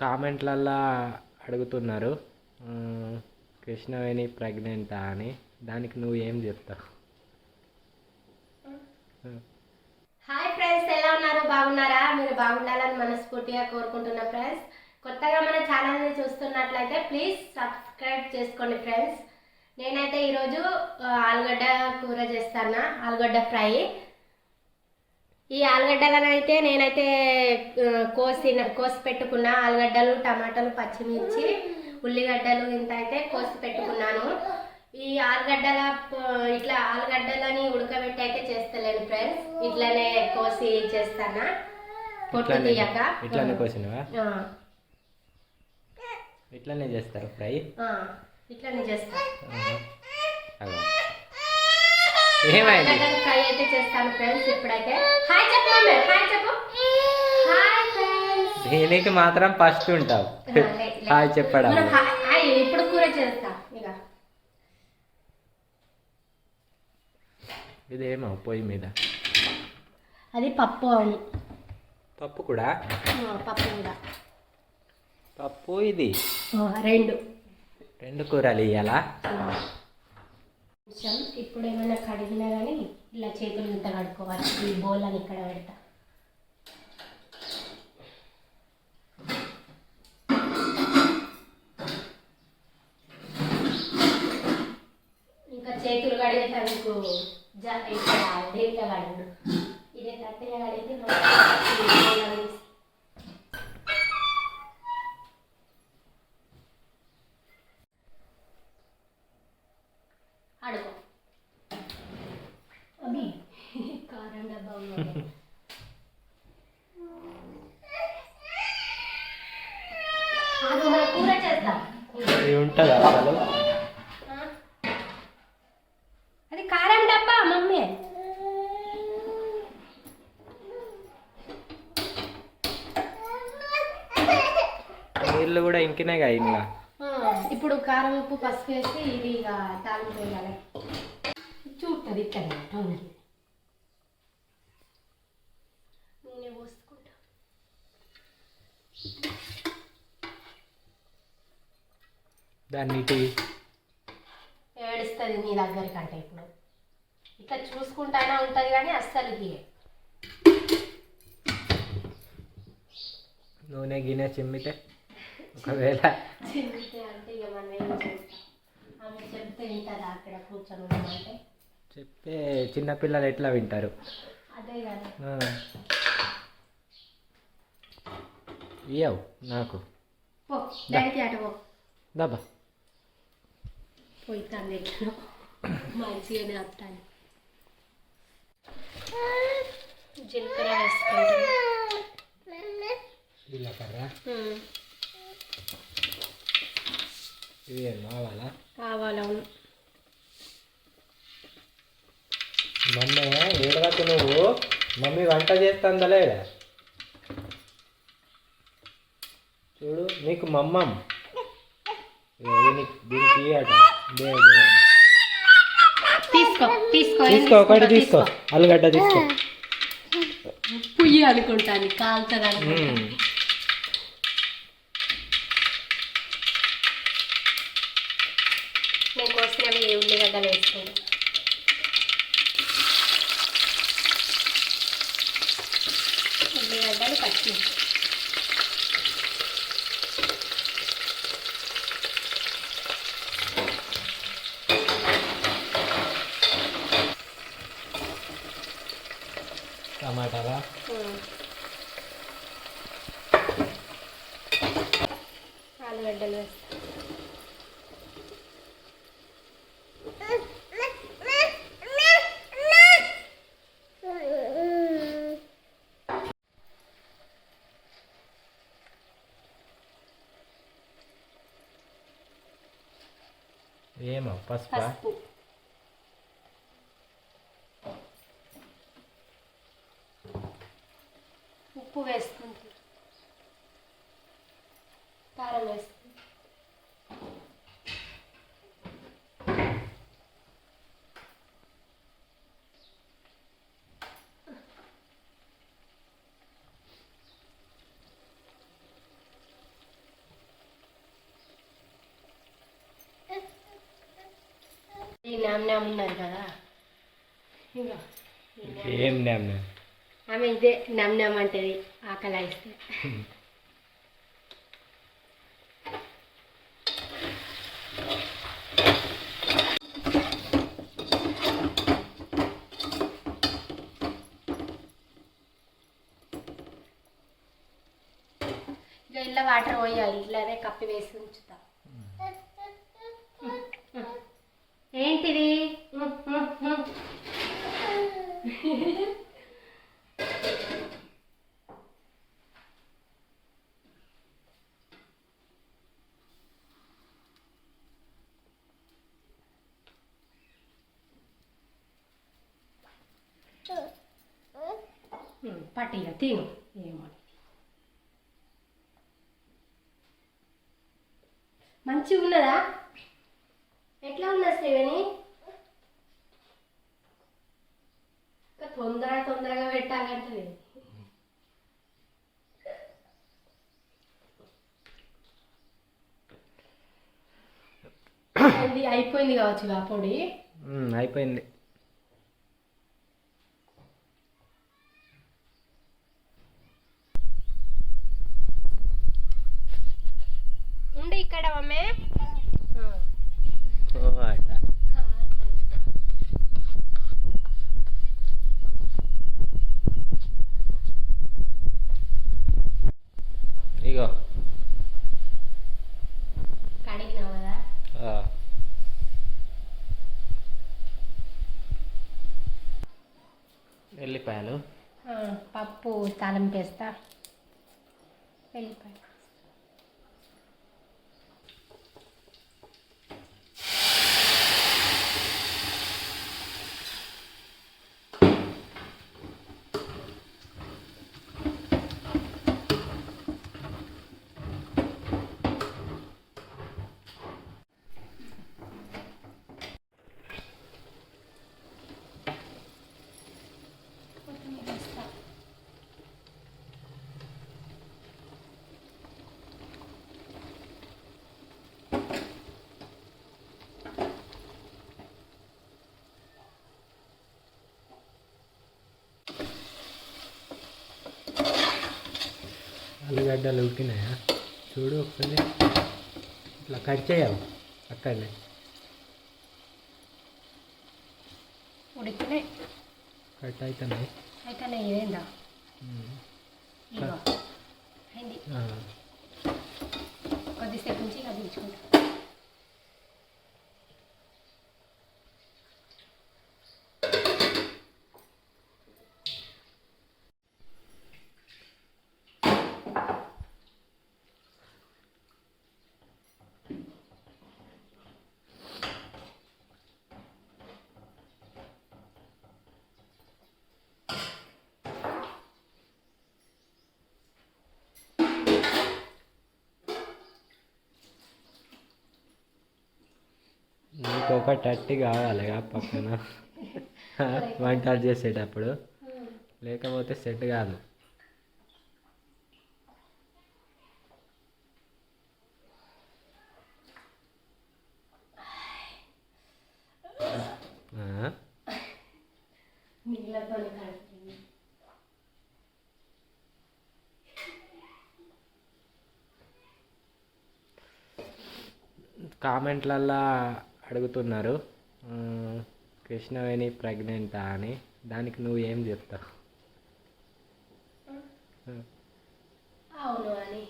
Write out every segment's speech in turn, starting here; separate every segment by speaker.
Speaker 1: కామెంట్లల్లో అడుగుతున్నారు. కృష్ణవేణి ప్రెగ్నెంటా అని. దానికి నువ్వు ఏం చెప్తావు?
Speaker 2: హాయ్ ఫ్రెండ్స్ ఎలా ఉన్నారు? బాగున్నారా? మీరు బాగుండాలని మనస్ఫూర్తిగా కోరుకుంటున్నా ఫ్రెండ్స్. కొత్తగా మన ఛానల్ని చూస్తున్నట్లయితే ప్లీజ్ సబ్స్క్రైబ్ చేసుకోండి ఫ్రెండ్స్. నేనైతే ఈరోజు ఆలుగడ్డ కూర చేస్తాను? ఆలుగడ్డ ఫ్రై. ఈ ఆలుగడ్డలను అయితే నేనైతే కోసి కోసి పెట్టుకున్న. ఆలుగడ్డలు టమాటాలు పచ్చిమిర్చి ఉల్లిగడ్డలు ఇంత అయితే కోసి పెట్టుకున్నాను. ఈ ఆలుగడ్డల ఇట్లా ఆలుగడ్డలని ఉడకబెట్టి అయితే చేస్తలేను ఫ్రెండ్స్ ఇట్లానే కోసి చేస్తానా. పొట్టు
Speaker 1: ఇట్లానే
Speaker 2: తీయక.
Speaker 1: ఇట్లానే కోసినవా? ఇట్లానే చేస్తారు ఫ్రై?
Speaker 2: ఇట్లానే చేస్తా.
Speaker 1: అగో. ఏమైంది?
Speaker 2: ఆలుగడ్డల ఫ్రై అయితే చేస్తాను ఫ్రెండ్స్ ఇప్పుడైతే. హాయ్ చెప్పు మమ్మీ హాయ్ చెప్పు. హాయ్ ఫ్రెండ్స్
Speaker 1: దీనికి మాత్రం ఫస్ట్ ఉంటావు? హాయ్ చెప్పడం.
Speaker 2: మనం హాయ్ హాయ్, ఇప్పుడు కూర చేస్తా. ఇక
Speaker 1: ఇదేమో పొయ్యి మీద?
Speaker 2: అది పప్పు అవును
Speaker 1: పప్పు కూడా?
Speaker 2: పప్పు కూడా.
Speaker 1: పప్పు ఇది?
Speaker 2: రెండు.
Speaker 1: రెండు కూరలు ఇయ్యాలా?
Speaker 2: కొంచెం ఇప్పుడు ఏమైనా కడిగినా కానీ ఇలా చేతులు ఇంత కడుక్కోవాలి. ఈ బౌల్ అని ఇక్కడ పెడతా. ఇంకా చేతులు కడిగేటందుకు మీకు ఇక్కడ దేంట్లో కడగడు? ఇదే తట్టిగా కడిగితే మనం ఈ బౌల్ అని తీసి- అడుగు అవి కారం డబ్బా ఉన్నది అది మన కూర చేద్దాం
Speaker 1: ఇది ఉంటుంది అసలు
Speaker 2: ఆ? అది కారం డబ్బా మమ్మీ
Speaker 1: నీళ్ళు కూడా ఇంకినాయిగా ఇంకా
Speaker 2: ఇప్పుడు కారం ఉప్పు పసుపు వేసి ఇది ఇక తాలింపు వేయాలి. చూస్తుంది ఇక్కడ నూనె నూనె పోసుకుంటా.
Speaker 1: దాన్ని
Speaker 2: ఏడుస్తుంది నీ దగ్గరికి అంటే ఇప్పుడు. ఇట్లా చూసుకుంటానే ఉంటుంది కానీ అస్సలు
Speaker 1: నూనె గిన్నె చిమ్మితే. ఒకవేళ
Speaker 2: చెప్తే
Speaker 1: చిన్నపిల్లలు ఎట్లా వింటారు. ఇయ్యవు నాకు.
Speaker 2: తన్నెట్లో మంచిగానే వస్తాను. జీలకర్ర వేసుకుంటాను.
Speaker 1: జీలకర్ర? ఏం కావాలా?
Speaker 2: కావాలవును
Speaker 1: మమ్మీ ఏడవకు నువ్వు? మమ్మీ వంట చేస్తుందా లేదా? చూడు నీకు మమ్మం. ఇగో దీనికి దే.
Speaker 2: తీసుకో తీసుకో
Speaker 1: తీసుకో ఒకటి? తీసుకో అల్లుగడ్డ తీసుకో.
Speaker 2: పుయ్యి అనుకుంటాను కాలుతుంది నేను కోసినవి ఉల్లిగడ్డలు వేసుకుంటాను ఉల్లిగడ్డలు పచ్చిమిర్చి
Speaker 1: టమాటాలా
Speaker 2: ఉమ్. ఆలుగడ్డలు వేస్తా
Speaker 1: ఏమో పసుపు
Speaker 2: పసుపు ఉప్పు ఉన్నది కదా.
Speaker 1: ఏం
Speaker 2: ఆమె ఇదే అంటది ఆకలి ఇస్తే ఇట్లా వాటర్ పోయాలి ఇట్లానే కప్పి వేసి ఉంచుతా. ఏంటిది పట్టిగా తిను ఏమో మంచిగా ఉన్నదా ఎట్లా ఉన్నది శ్రీవేణి? తొందర తొందరగా పెట్టాలంటే అది అయిపోయింది కావచ్చు ఆ పొడి.
Speaker 1: అయిపోయింది.
Speaker 2: వెళ్ళిపోయి
Speaker 1: ఆలుగడ్డలు ఉట్టినాయా చూడు ఒకసారి ఇట్లా కట్ చేయవు అక్కడనే
Speaker 2: ఉడికినాయి
Speaker 1: కట్ అవుతున్నాయి
Speaker 2: అయితే ఏందా ఇగో అయింది
Speaker 1: ఆ.
Speaker 2: కొద్దిసేపు నుంచి ఇక దించుకుంటా
Speaker 1: నీకు ఒక టట్టి కావాలి ఆ పక్కన. వంటలు చేసేటప్పుడు. లేకపోతే సెట్ కాదు. కామెంట్లల్లో అడుగుతున్నారు. కృష్ణవేణి ప్రెగ్నెంటా అని. దానికి నువ్వు ఏం చెప్తావు?
Speaker 2: అవును అని.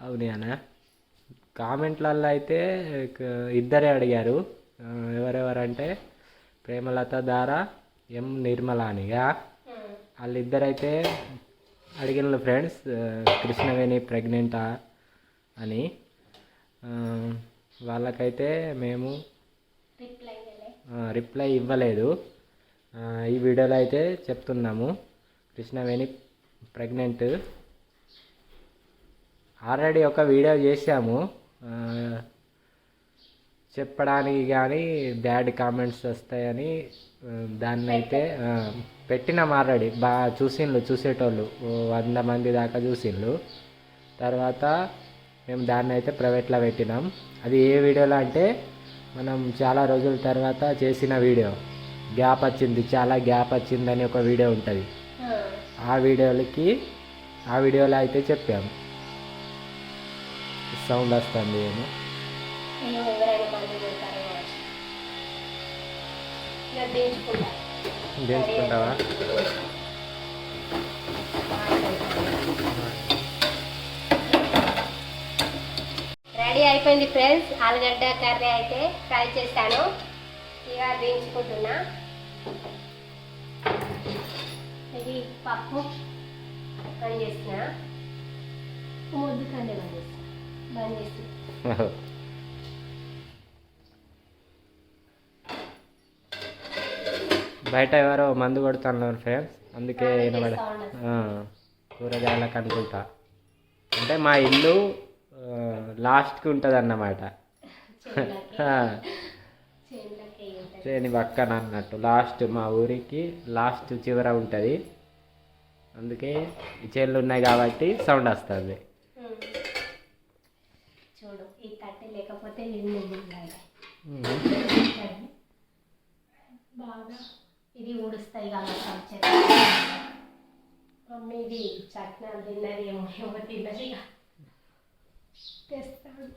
Speaker 1: అవునా కామెంట్లల్లో అయితే ఇద్దరే అడిగారు. ఎవరెవరంటే ప్రేమలత దారా ఎం నిర్మలానిగా
Speaker 2: ఉమ్.
Speaker 1: వాళ్ళిద్దరైతే అడిగిన ఫ్రెండ్స్ కృష్ణవేణి ప్రెగ్నెంటా అని. వాళ్ళకైతే మేము
Speaker 2: రిప్లై ఇవ్వలే.
Speaker 1: రిప్లై ఇవ్వలేదు. ఈ వీడియోలో అయితే చెప్తున్నాము. కృష్ణవేణి ప్రెగ్నెంట్ ఆల్రెడీ ఒక వీడియో చేసాము ఆ, చెప్పడానికి కానీ బ్యాడ్ కామెంట్స్ వస్తాయని దాన్ని అయితే పెట్టినాం ఆల్రెడీ బాగా చూసిండ్రు చూసేటోళ్ళు. వంద మంది దాకా చూసిండ్రు తర్వాత మేము దాన్ని అయితే ప్రైవేట్లో పెట్టినాం. అది ఏ వీడియోలో అంటే మనం చాలా రోజుల తర్వాత చేసిన వీడియో. గ్యాప్ వచ్చింది చాలా గ్యాప్ వచ్చిందని ఒక వీడియో ఉంటుంది.
Speaker 2: ఆ,
Speaker 1: వీడియోలకి ఆ వీడియోలో అయితే చెప్పాము సౌండ్ వస్తుంది ఏమో. దించుకుంటావా?
Speaker 2: రెడీ అయిపోయింది ఫ్రెండ్స్. ఆలుగడ్డ కర్రీ అయితే ఫ్రై చేశాను. ఇక దించుకుంటున్నా. ఇది పప్పు బంద్ చేసిన. ముద్దు కంటే బంద్ చేసిన బంద్ చేసిన
Speaker 1: బయట ఎవరో మందు కొడుతున్నారు ఫ్రెండ్స్. అందుకే కూరగాయలకు అనుకుంటా. అంటే మా ఇల్లు లాస్ట్కి ఉంటుంది. అన్నమాట చేని పక్కన అన్నట్టు. లాస్ట్ మా ఊరికి లాస్ట్ చివర ఉంటుంది. అందుకే ఈ చేనులు ఉన్నాయి కాబట్టి సౌండ్ వస్తుంది.
Speaker 2: చూడు ఈ కట్టె లేకపోతే బాగా ఇది ఊడుస్తాయి కాబట్టి మమ్మీ ఇది చట్నాలు తిన్నది ఏమో ఏమో తిన్నది Test sound.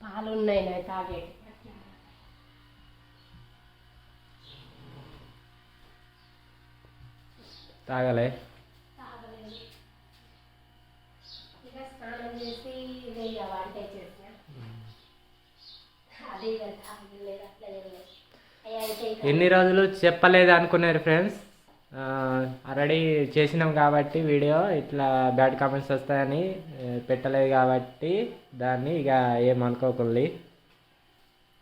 Speaker 2: పాలు ఉన్నాయి నేను తాగేటి
Speaker 1: తాగలే
Speaker 2: స్నానం చేసి ఇదే వంట చేసిన అదే కదా
Speaker 1: ఎన్ని రోజులు చెప్పలేదు అనుకున్నారు ఫ్రెండ్స్ ఆల్రెడీ చేసినాం కాబట్టి వీడియో ఇట్లా బ్యాడ్ కామెంట్స్ వస్తాయని పెట్టలేదు కాబట్టి దాన్ని ఇక ఏమనుకోకుండా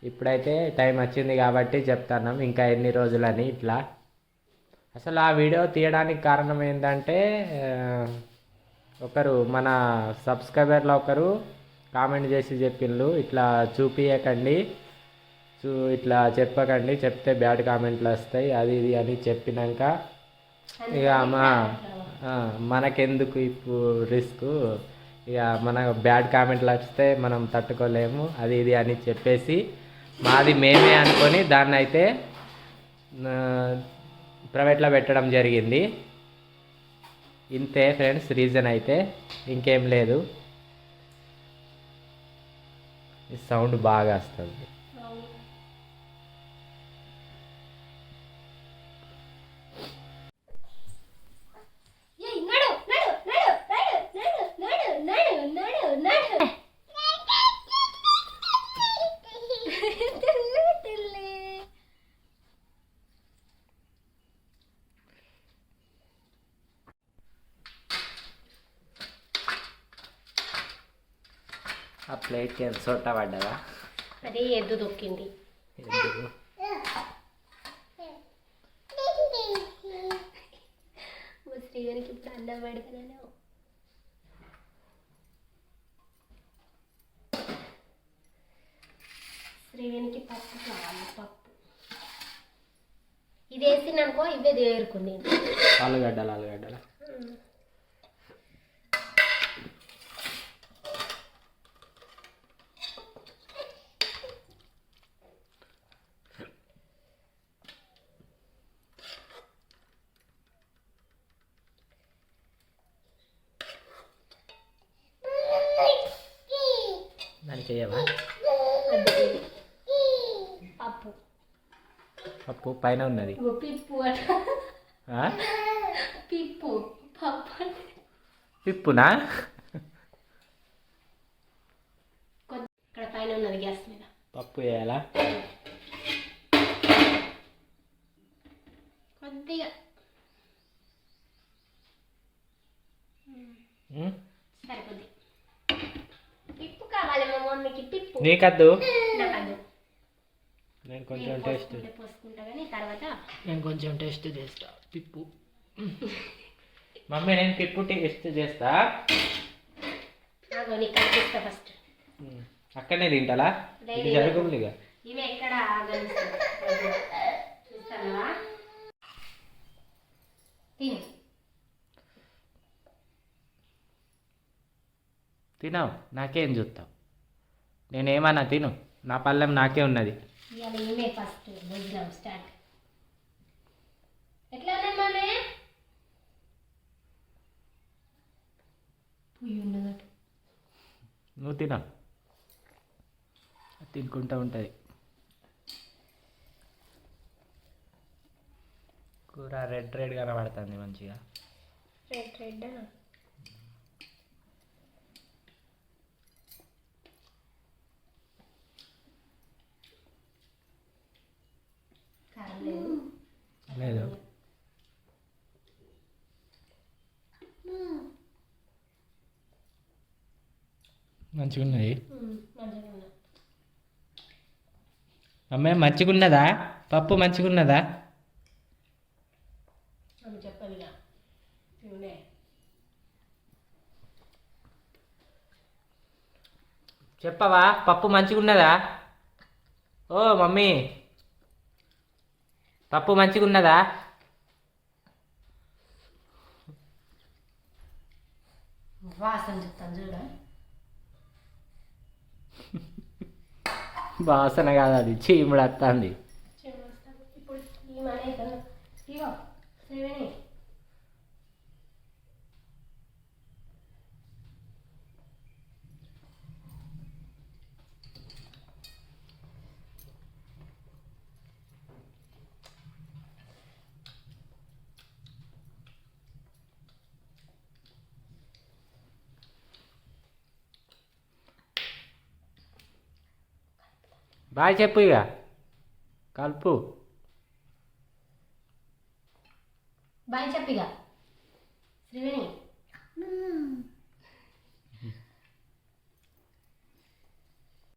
Speaker 1: ఇప్పుడైతే టైం వచ్చింది కాబట్టి చెప్తున్నాం ఇంకా ఎన్ని రోజులని ఇట్లా. అసలు ఆ వీడియో తీయడానికి కారణం ఏంటంటే ఒకరు మన సబ్స్క్రైబర్లో ఒకరు కామెంట్ చేసి చెప్పిండ్రు ఇట్లా చూపియకండి. చూ ఇట్లా చెప్పకండి చెప్తే బ్యాడ్ కామెంట్లు వస్తాయి అది ఇది అని చెప్పినాక ఇక మా మనకెందుకు ఇప్పుడు రిస్క్ ఇక మన బ్యాడ్ కామెంట్లు వస్తే మనం తట్టుకోలేము అది ఇది అని చెప్పేసి మాది మేమే అనుకొని దాన్ని అయితే ప్రైవేట్లో పెట్టడం జరిగింది. ఇంతే ఫ్రెండ్స్ రీజన్ అయితే ఇంకేం లేదు. సౌండ్ బాగా వస్తుంది. ఎంత సొట్ట పడ్డదా?
Speaker 2: అది ఎద్దు దొక్కింది
Speaker 1: ఎందుకు
Speaker 2: శ్రీగారికి ఇప్పుడు అన్నం పెడతాను శ్రీవేణికి పప్పు కావాలి పప్పు. ఇది వేసిననుకో ఇవే దేరుకుంది
Speaker 1: ఆలుగడ్డలు ఆలుగడ్డలు. వేయవా
Speaker 2: పప్పు.
Speaker 1: పప్పు పైన ఉన్నది.
Speaker 2: పిప్పు? పిప్పు పప్పు
Speaker 1: పిప్పునా?
Speaker 2: ఇక్కడ పైన ఉన్నది గ్యాస్ మీద.
Speaker 1: పప్పు వేయాలా?
Speaker 2: కొద్దిగా
Speaker 1: ఉం?
Speaker 2: సరిపోద్ది పిప్పు కావాలి మా మమ్మీకి పిప్పు
Speaker 1: నీకద్దు? నేను కొంచెం టేస్ట్
Speaker 2: తర్వాత
Speaker 1: నేను కొంచెం టేస్ట్ చేస్తా పిప్పు. మమ్మీ నేను పిప్పు టేస్ట్ చేస్తా.
Speaker 2: ఫస్ట్.
Speaker 1: అక్కడనే తింటాలా? ఇది జరుగుతుంది ఇక
Speaker 2: ఇవి ఎక్కడ కనిపిస్తుంది చూస్తావా? తిను.
Speaker 1: తినవు నాకేం చూస్తావు? నేనేమన్నా తిను. నా పళ్ళెం నాకే ఉన్నది.
Speaker 2: ఫస్ట్? స్టార్ట్. ఎట్లా
Speaker 1: నువ్వు తిన. తినుకుంటూ ఉంటుంది. కూర రెడ్ రెడ్ కనబడుతుంది మంచిగా.
Speaker 2: రెడ్ రెడ్ కారం లేదు
Speaker 1: లేదు. మంచిగా ఉన్నది
Speaker 2: మంచిగా ఉన్నది
Speaker 1: అమ్మాయి మంచిగా ఉన్నదా పప్పు మంచిగా ఉన్నదా
Speaker 2: అని చెప్పదుగా. తినే
Speaker 1: చెప్పవా? పప్పు మంచిగా ఉన్నదా ఓ మమ్మీ. పప్పు మంచిగా ఉన్నదా
Speaker 2: వాసన చెప్తాను చూడ.
Speaker 1: వాసన కాదు అది చీముడు వస్తుంది
Speaker 2: ఇప్పుడు
Speaker 1: బాగా చెప్పు ఇక. కలుపు.